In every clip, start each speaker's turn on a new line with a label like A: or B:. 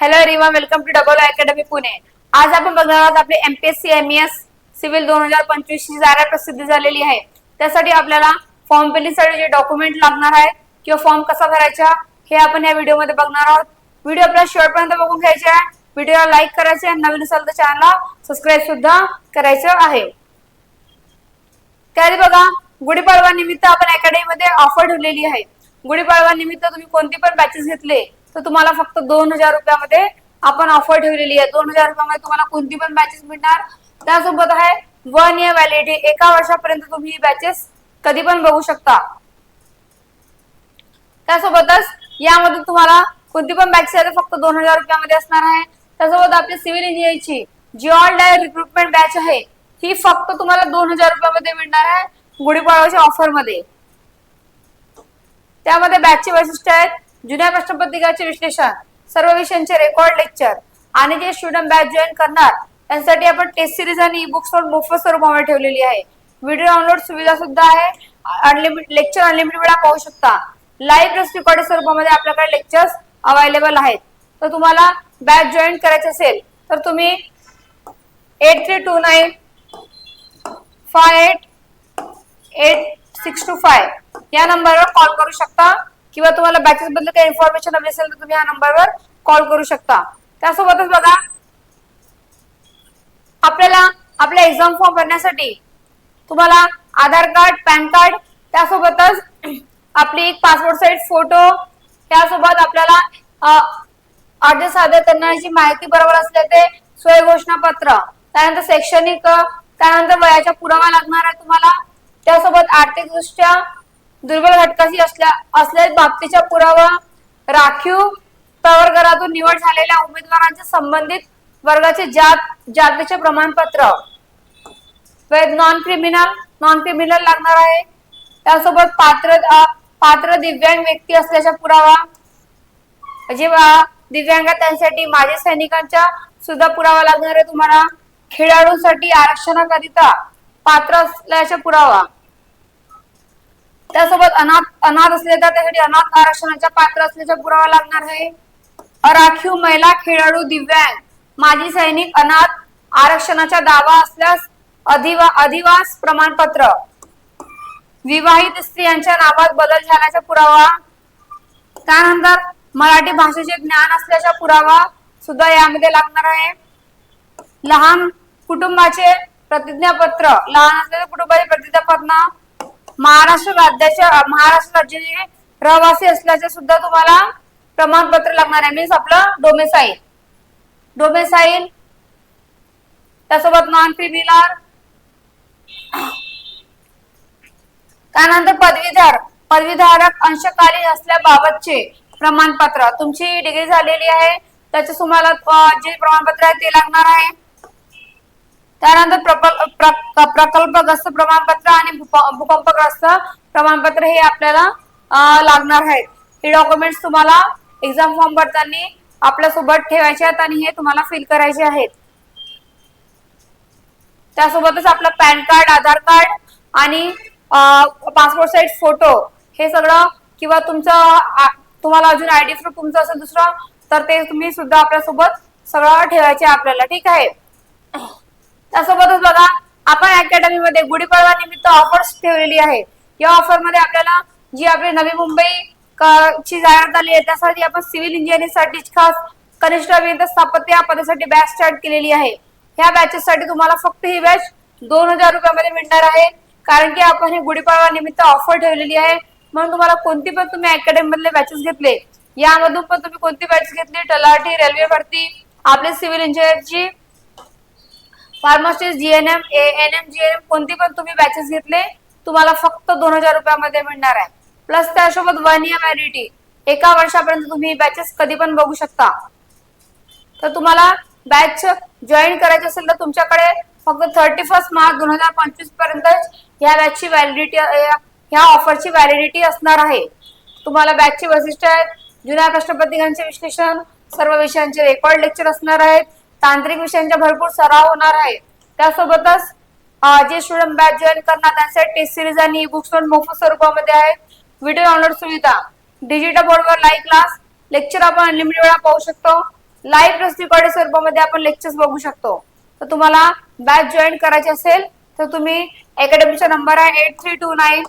A: Hello Riva welcome to double academy Pune आज आपण बघणार आहोत आपले एमपीएससी एम एस सिव्हिल दोन हजार पंचवीस ची जाहिरात प्रसिद्ध झालेली आहे. त्यासाठी आपल्याला फॉर्म फिलिंगसाठी जे डॉक्युमेंट लागणार आहे किंवा फॉर्म कसा भरायचा हे आपण या व्हिडिओमध्ये बघणार आहोत. व्हिडिओ आपल्या शेवटपर्यंत बघून घ्यायचे आहे. व्हिडिओला लाईक करायचे आणि नवीन असेल तर चॅनलला सबस्क्राईब सुद्धा करायचं आहे. त्याआधी बघा गुढीपाडवा निमित्त आपण अकॅडमीमध्ये ऑफर ठेवलेली आहे. गुढीपाडवा निमित्त तुम्ही कोणती पण बॅचेस घेतले तर तुम्हाला फक्त दोन हजार रुपयामध्ये आपण ऑफर ठेवलेली आहे. दोन हजार रुपयामध्ये तुम्हाला कोणती पण बॅचेस मिळणार? त्यासोबत आहे वन इयर व्हॅलिडिटी एका वर्षापर्यंत तुम्ही ही बॅचेस कधी पण बघू शकता. त्यासोबतच यामध्ये तुम्हाला कोणती पण बॅच आहे फक्त दोन हजार रुपयामध्ये असणार आहे. त्यासोबत आपली सिव्हिल इंजिनिअरिंगची जी ऑल डाय रिक्रुटमेंट बॅच आहे ही फक्त तुम्हाला दोन हजार रुपयामध्ये मिळणार आहे गुढीपाडव्याच्या ऑफरमध्ये. त्यामध्ये बॅचची वैशिष्ट्य आहेत जुन्या प्रश्नपत्रिकाचे विश्लेषण सर्व विषयांचे रेकॉर्ड लेक्चर आणि जे स्टुडंट बॅच जॉईन करणार त्यांसाठी आपण टेस्ट सिरीज आणि ई बुक्स मोफत स्वरूपामध्ये ठेवलेली आहे. व्हिडिओ डाउनलोड सुविधा सुद्धा आहे. अनलिमिटेड लेक्चर अनलिमिटेड वेळा पाहू शकता. लाईव्ह टेस्ट रेकॉर्ड स्वरूपामध्ये आपल्याकडे लेक्चर्स अवेलेबल आहेत. तर तुम्हाला बॅच जॉईन करायचे असेल तर तुम्ही eight three two nine five eight eight six two five या नंबरवर कॉल करू शकता. किंवा तुम्हाला बॅचेस बद्दल काही इन्फॉर्मेशन हवी असेल तर तुम्ही या नंबरवर कॉल करू शकता. त्यासोबतच बघा आपल्याला आपल्या एक्झाम फॉर्म भरण्यासाठी तुम्हाला आधार कार्ड पॅन कार्ड त्यासोबतच आपली एक पासपोर्ट साईज फोटो त्यासोबत आपल्याला अर्ज सादर करण्याची माहिती बरोबर असले ते सोय घोषणा पत्र त्यानंतर शैक्षणिक त्यानंतर वयाचा पुरावा लागणार आहे तुम्हाला त्यासोबत आर्थिक दृष्ट्या दुर्बल घटकाशी असल्या असलेल्या बाबतीचा पुरावा राखीव प्रवर्गातून निवड झालेल्या उमेदवारांच्या संबंधित वर्गाचे जात जातीचे प्रमाणपत्र. नॉन क्रिमिनल नॉन क्रिमिनल लागणार आहे. त्यासोबत पात्र पात्र दिव्यांग व्यक्ती असल्याचा पुरावा. जे दिव्यांग त्यांसाठी माजी सैनिकांचा सुद्धा पुरावा लागणार आहे तुम्हाला. खेळाडूंसाठी आरक्षणाकरिता पात्र असल्याचा पुरावा. त्यासोबत अनाथ अनाथ असले तर त्यासाठी अनाथ आरक्षणाच्या पात्र असल्याचा पुरावा लागणार आहे. राखीव महिला खेळाडू दिव्यांग माजी सैनिक अनाथ आरक्षणाचा दावा असल्यास अधिवा अधिवास प्रमाणपत्र. विवाहित स्त्रियांच्या नावात बदल झाल्याचा पुरावा. त्यानंतर मराठी भाषेचे ज्ञान असल्याचा पुरावा सुद्धा यामध्ये लागणार आहे. लहान कुटुंबाचे प्रतिज्ञापत्र लहान असलेल्या कुटुंबाचे प्रतिज्ञापत्र महाराष्ट्र राज्याच्या महाराष्ट्र राज्याचे रहिवासी असल्याचे सुद्धा तुम्हाला प्रमाणपत्र लागणार आहे. मीन्स आपलं डोमेसाईल डोमेसाईल त्यासोबत नॉन क्रिमिनल त्यानंतर पदवीधर पदवीधारक अंशकालीन असल्याबाबतचे प्रमाणपत्र. तुमची डिग्री झालेली आहे. त्याचे तुम्हाला जे प्रमाणपत्र आहे ते लागणार आहे. त्यानंतर प्रकल्प प्रकल्पग्रस्त प्रमाणपत्र आणि भूकंपग्रस्त प्रमाणपत्र हे आपल्याला लागणार आहेत. हे डॉक्युमेंट्स तुम्हाला एक्झाम फॉर्म भरताना आपल्यासोबत ठेवायचे आहेत आणि हे तुम्हाला फिल करायचे आहेत. त्यासोबतच आपलं पॅन कार्ड आधार कार्ड आणि पासपोर्ट साईज फोटो हे सगळं किंवा तुमचं तुम्हाला अजून आयडी प्रूफ तुमचं असेल दुसरं तर ते तुम्ही सुद्धा आपल्यासोबत सगळं ठेवायचे आपल्याला. ठीक आहे? त्यासोबतच बघा आपण अकॅडमीमध्ये गुढीपाडवा निमित्त ऑफर्स ठेवलेली आहे. या ऑफरमध्ये आपल्याला जी आपली नवी मुंबई ची जाहिरात आली आहे त्यासाठी आपण सिव्हिल इंजिनिअरिंगसाठी खास कनिष्ठ अभियंता स्थापत्य या पदासाठी बॅच स्टार्ट केलेली आहे. ह्या बॅचेस साठी तुम्हाला फक्त ही बॅच दोन हजार रुपयामध्ये मिळणार आहे. कारण की आपण ही गुढीपाडवा निमित्त ऑफर ठेवलेली आहे. म्हणून तुम्हाला कोणती पण तुम्ही अकॅडमी मधले बॅचेस घेतले यामधून पण तुम्ही कोणती बॅचेस घेतली तलाठी रेल्वे भरती आपली civil इंजिनिअरची pharmacist GNM N M GNM कोणती पण तुम्ही बॅचेस घेतले तुम्हाला फक्त दोन हजार रुपयामध्ये मिळणार आहे. प्लस त्यासोबत वन इयर व्हॅलिडिटी एका वर्षापर्यंत तुम्ही बॅचेस कधी पण बघू शकता. तर तुम्हाला बॅच जॉईन करायची असेल तर तुमच्याकडे फक्त थर्टी फर्स्ट मार्च दोन हजार पंचवीसपर्यंत ह्या बॅचची व्हॅलिडिटी ह्या ऑफरची व्हॅलिडिटी असणार आहे. तुम्हाला बॅचची वैशिष्ट्य आहेत. जुन्या प्रश्नपत्रिकांचे विश्लेषण सर्व विषयांचे रेकॉर्ड लेक्चर असणार आहेत. तांत्रिक विषयांचा भरपूर सराव होणार आहे. त्यासोबतच जे स्टुडंट बॅच जॉईन करणार त्यांसाठी टेस्ट सिरीज आणि बुक्स पण मोफत स्वरूपामध्ये आहे. व्हिडिओ डाउनलोड सुविधा. डिजिटल बोर्डवर लाईव्ह क्लास लेक्चर आपण अनलिमिटेड वेळा पाहू शकतो. लाईव्ह रेकॉर्डेड स्वरूपामध्ये आपण लेक्चर्स बघू शकतो. तर तुम्हाला बॅच जॉईन करायची असेल तर तुम्ही अकॅडमीचा नंबर आहे eight three two nine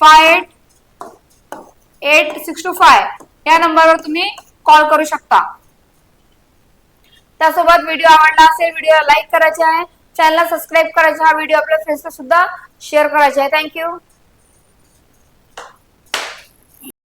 A: five eight eight six two five या नंबरवर तुम्ही कॉल करू शकता. त्यासोबत व्हिडिओ आवडला असेल व्हिडिओ लाईक करायचे आहे. चॅनलला सबस्क्राईब करायचे हा व्हिडिओ आपल्या फ्रेंड्सला सुद्धा शेअर करायचा आहे. थँक्यू